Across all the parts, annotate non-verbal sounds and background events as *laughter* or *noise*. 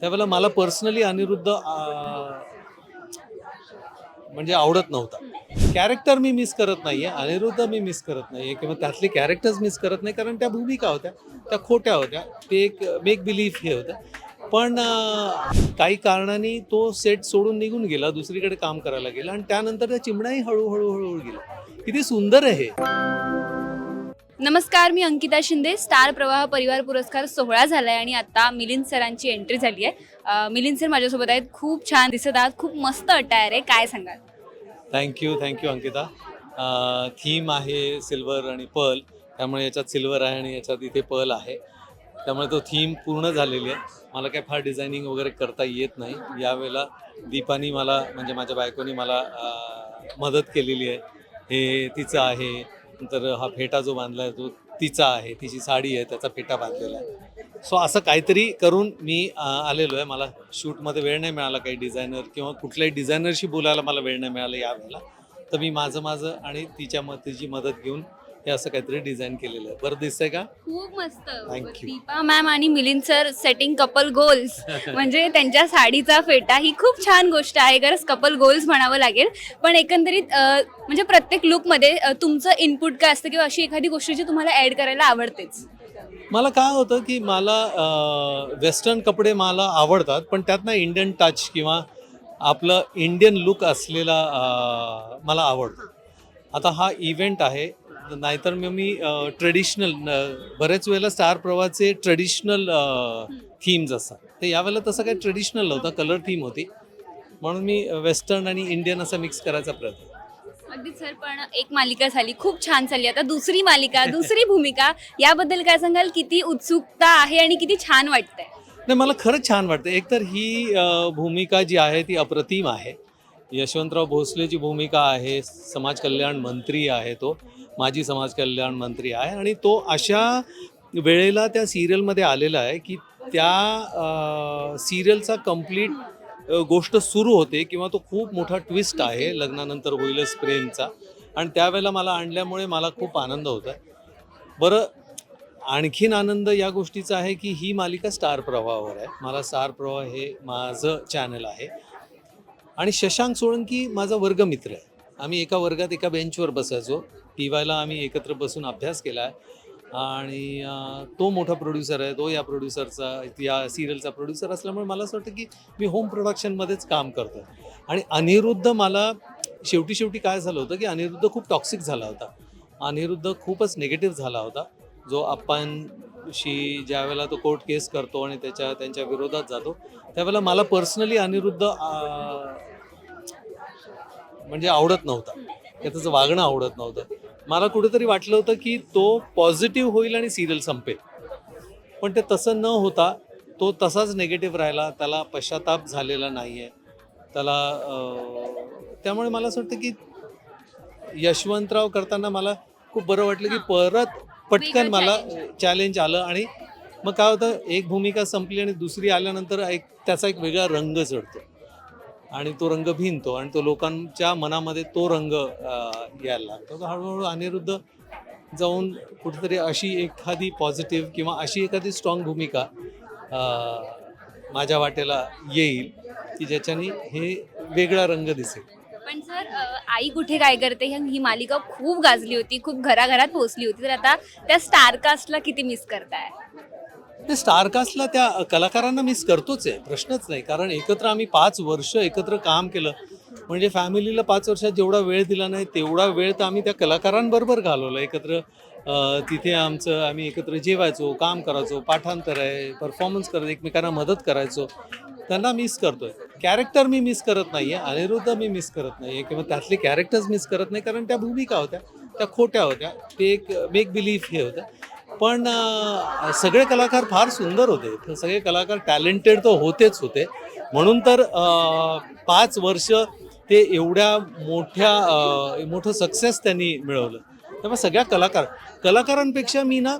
त्यावेळेला मला पर्सनली अनिरुद्ध म्हणजे आवडत नव्हता. कॅरेक्टर मी मिस करत नाहीये अनिरुद्ध मी मिस करत नाहीये किंवा त्यातले कॅरेक्टर्स मिस करत नाही कारण त्या भूमिका होत्या त्या खोट्या होत्या ते एक मेक बिलीफ हे होतं. पण काही कारणाने तो सेट सोडून निघून गेला दुसरीकडे काम करायला गेला आणि त्यानंतर त्या चिमणाही हळूहळू हळूहळू गेला किती सुंदर आहे नमस्कार मी अंकिता शिंदे स्टार प्रवाह परिवार पुरस्कार सोहळा झाला आहे आणि आता मिलिंद सरांची एंट्री झाली आहे. मिलिंद सर माझ्यासोबत आहेत. खूप छान दिसत आहात. खूप मस्त अटायर आहे. काय सांगाल? Thank you thank you Ankita. Theme आहे सिल्वर आणि पर्ल त्यामुळे याच्यात सिल्वर आहे आणि याच्यात इथे पर्ल आहे. त्यामुळे तो थीम पूर्ण झालेली आहे. मला काय फार डिझायनिंग वगैरे करता येत नाही. यावेळेला दीपानी मला म्हणजे माझ्या बायकोनी मला मदत केलेली आहे. हे तिचं आहे. नंतर हा फेटा जो बांधला आहे तो तिचा आहे तिची साडी आहे त्याचा फेटा बांधलेला आहे. सो असं काहीतरी करून मी आलेलो आहे. मला शूटमध्ये वेळ नाही मिळाला काही डिझायनर किंवा कुठल्याही डिझायनरशी बोलायला मला वेळ नाही मिळाला यावेळेला. तर मी माझं माझं आणि तिच्या मग तिची मदत घेऊन हे असं काहीतरी डिझाईन केलेलं आहे. बरं दिसतंय का? खूप मस्त. Thank you. दीपा मॅम आणि Milind sir setting couple goals म्हणजे त्यांच्या साडीचा फेटा ही खूप छान गोष्ट आहे. खरंच कपल गोल्स म्हणावं लागेल. पण एकंदरीत अं, म्हणजे प्रत्येक लुकमध्ये अं, तुमचं इनपुट काय असतं किंवा अशी एखादी गोष्ट जी तुम्हाला ऍड करायला आवडतेच? मला काय होतं की मला वेस्टर्न कपडे मला आवडतात पण त्यात ना इंडियन टच किंवा आपलं इंडियन लुक असलेला अं, मला आवडतो. आता हा इव्हेंट आहे नाहीतर मग मी ट्रेडिशनल बरेच वेळेला स्टार प्रवाहाचे ट्रेडिशनल थीम्स असतात. तर यावेळेला तसं काही ट्रेडिशनल नव्हतं कलर थीम होती. म्हणून मी वेस्टर्न आणि इंडियन असं मिक्स करायचा प्रयत्न. अगदी सर पण एक मालिका झाली खूप छान चालली. आता दुसरी मालिका दुसरी *laughs* भूमिका याबद्दल काय सांगाल? किती उत्सुकता आहे आणि किती छान वाटतंय? नाही मला खरंच छान वाटतं एकतर ही भूमिका जी आहे ती अप्रतिम आहे. यशवंतराव भोसलेची भूमिका आहे समाज कल्याण मंत्री आहे तो. माजी समाज कल्याण मंत्री आहे आणि तो अशा वेळेला त्या सिरियलमध्ये आलेला आहे की त्या सिरियलचा कंप्लीट गोष्ट सुरू होते किंवा तो खूप मोठा ट्विस्ट आहे लग्नानंतर होईलच प्रेमचा. आणि त्यावेळेला मला आणल्यामुळे मला खूप आनंद होत आहे बरं आणखीन आनंद या गोष्टीचा आहे की ही मालिका स्टार प्रवाहावर आहे. मला स्टार प्रवाह हे माझं चॅनल आहे. आणि शशांक सोळंकी माझा वर्गमित्र आहे. आम्ही एका वर्गात एका बेंचवर बसायचो. टी वायला आम्ही एकत्र बसून अभ्यास केला आहे. आणि तो मोठा प्रोड्युसर आहे तो या प्रोड्युसरचा या सिरियलचा प्रोड्युसर असल्यामुळे मला असं वाटतं की मी होम प्रोडक्शनमध्येच काम करतो आणि अनिरुद्ध मला शेवटी शेवटी काय झालं होतं की अनिरुद्ध खूप टॉक्सिक झाला होता. अनिरुद्ध खूपच निगेटिव्ह झाला होता. जो अप्पांशी ज्यावेळेला तो कोर्ट केस करतो आणि त्याच्या त्यांच्या विरोधात जातो त्यावेळेला मला पर्सनली अनिरुद्ध म्हणजे आवडत नव्हता. त्याचं वागणं आवडत नव्हतं. मला कुठेतरी वाटलं होतं की तो पॉझिटिव्ह होईल आणि सिरियल संपेल. पण ते तसं न होता तो तसाच नेगेटिव्ह राहिला त्याला पश्चाताप झालेला नाही आहे त्याला त्यामुळे मला असं वाटतं की यशवंतराव करताना मला खूप बरं वाटलं की परत पटकन मला चॅलेंज आलं आणि मग काय होतं एक भूमिका संपली आणि दुसरी आल्यानंतर एक त्याचा एक वेगळा रंग चढतो. आणि तो रंग भिनतो आणि तो लोकांच्या मनामध्ये तो रंग यायला लागतो. तर हळूहळू अनिरुद्ध जाऊन कुठेतरी अशी एखादी पॉझिटिव्ह किंवा अशी एखादी स्ट्रॉंग भूमिका माझ्या वाटेला येईल की ज्याच्याने हे वेगळा रंग दिसेल. पण सर आई कुठे काय करते? ही मालिका खूप गाजली होती खूप घराघरात पोहोचली होती. तर आता त्या स्टार कास्टला किती मिस करताय? ते स्टारकास्टला त्या कलाकारांना मिस करतोच आहे. प्रश्नच नाही. कारण एकत्र आम्ही पाच वर्ष एकत्र काम केलं. म्हणजे फॅमिलीला पाच वर्षात जेवढा वेळ दिला नाही तेवढा वेळ तर आम्ही त्या कलाकारांबरोबर घालवला. एकत्र तिथे आमचं आम्ही एकत्र जेवायचो काम करायचो पाठांतर आहे परफॉर्मन्स करत एकमेकांना मदत करायचो. त्यांना मिस करतोय. कॅरेक्टर मी मिस करत नाही आहे अनिरुद्ध मी मिस करत नाही आहे किंवा त्यातले कॅरेक्टर्स मिस करत नाही. कारण त्या भूमिका होत्या त्या खोट्या होत्या. ते एक मेक बिलीफ हे होतं. पण सगळे कलाकार फार सुंदर होते. तर सगळे कलाकार टॅलेंटेड तर होतेच होते. म्हणून तर पाच वर्ष ते एवढ्या मोठ्या मोठं सक्सेस त्यांनी मिळवलं. त्यामुळे सगळ्या कलाकार कलाकारांपेक्षा मी ना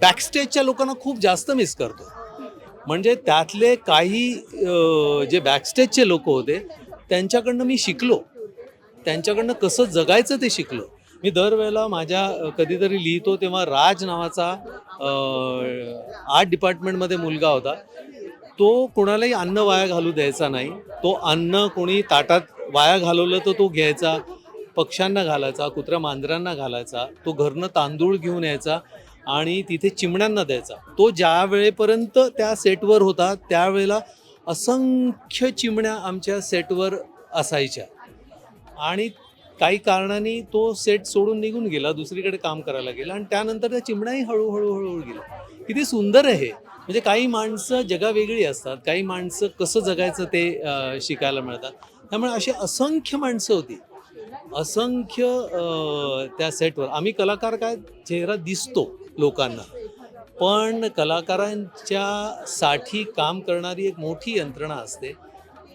बॅकस्टेजच्या लोकांना खूप जास्त मिस करतो. म्हणजे त्यातले काही जे बॅकस्टेजचे लोक होते त्यांच्याकडनं मी शिकलो. त्यांच्याकडनं कसं जगायचं ते शिकलो. मी दरवेळेला माझ्या कधीतरी लिहितो तेव्हा राज नावाचा आर्ट डिपार्टमेंटमध्ये मुलगा होता. तो कोणालाही अन्न वाया घालू द्यायचा नाही. तो अन्न कोणी ताटात वाया घालवलं तर तो घ्यायचा पक्ष्यांना घालायचा कुत्र्या मांजरांना घालायचा तो घरनं तांदूळ घेऊन यायचा आणि तिथे चिमण्यांना द्यायचा. तो ज्या वेळेपर्यंत त्या सेटवर होता त्यावेळेला असंख्य चिमण्या आमच्या सेटवर असायच्या. आणि काही कारणाने तो सेट सोडून निघून गेला दुसरीकडे काम करायला गेला आणि त्यानंतर त्या चिमण्याही हळूहळू हळूहळू गेला. किती सुंदर आहे म्हणजे काही माणसं जगावेगळी असतात काही माणसं कसं जगायचं ते शिकायला मिळतात. त्यामुळे अशी असंख्य माणसं होती. असंख्य त्या सेटवर आम्ही कलाकार काय चेहरा दिसतो लोकांना. पण कलाकारांच्या साठी काम करणारी एक मोठी यंत्रणा असते.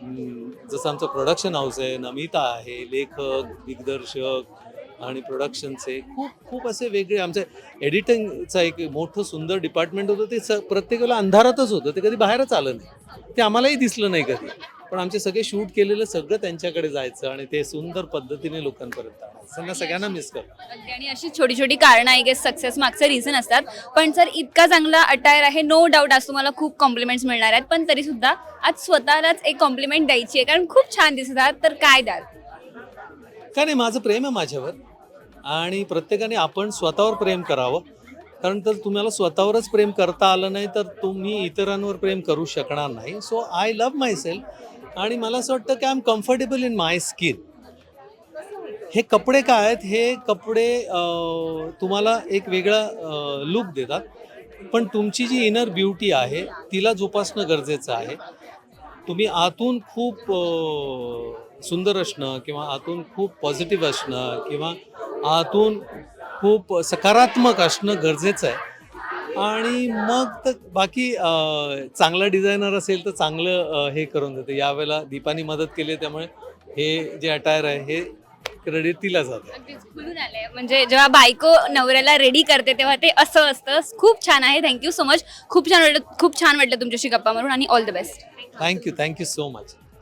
जसं आमचं प्रोडक्शन हाऊस आहे नमिता आहे लेखक दिग्दर्शक आणि प्रोडक्शनचे खूप खूप असे वेगळे आमचे एडिटिंगचा एक मोठं सुंदर डिपार्टमेंट होतं. ते स प्रत्येकाला अंधारातच होतं. ते कधी बाहेरच आलं नाही. ते आम्हालाही दिसलं नाही कधी. पण आमचे सगळे शूट केलेलं सगळं त्यांच्याकडे जायचं आणि ते सुंदर पद्धतीने लोकांपर्यंत आणायचं. सगळ्यांना मिस करतो अगदी आणि अशी छोटी छोटी कारणं गेस सक्सेस मागचं रिझन असतात. पण सर इतका चांगला अटायर आहे नो डाऊट आज तुम्हाला खूप कॉम्प्लिमेंट्स मिळणार आहेत. पण तरी सुद्धा आज स्वतःलाच एक कॉम्प्लिमेंट द्यायची आहे. कारण खूप छान दिसत आहात. तर काय द्याल? का नाही माझं प्रेम आहे माझ्यावर. आणि प्रत्येकाने आपण स्वतःवर प्रेम करावं. कारण तर तुम्हाला स्वतःवरच प्रेम करता आलं नाही तर तुम्ही इतरांवर प्रेम करू शकणार नाही. So I love myself आणि मला असं वाटतं की I am comfortable in my skin हे कपडे काय आहेत? हे कपडे तुम्हाला एक वेगळा लुक देतात. पण तुमची जी इनर ब्युटी आहे तिला जोपासणं गरजेचं आहे. तुम्ही आतून खूप सुंदर असणं किंवा आतून खूप पॉझिटिव्ह असणं किंवा आतून खूप सकारात्मक असणं गरजेचं आहे. आणि मग तर बाकी चांगला डिझायनर असेल तर चांगलं हे करून देते. यावेळेला दीपानी मदत केली त्यामुळे हे जे अटायर आहे हे क्रेडिट तिला जातं. खुलून आलंय. म्हणजे जेव्हा बायको नवऱ्याला रेडी करते तेव्हा ते असं असतं. खूप छान आहे. थँक्यू सो मच खूप छान वाटलं खूप छान वाटलं तुमच्याशी गप्पा मारून आणि all the best thank you thank you so much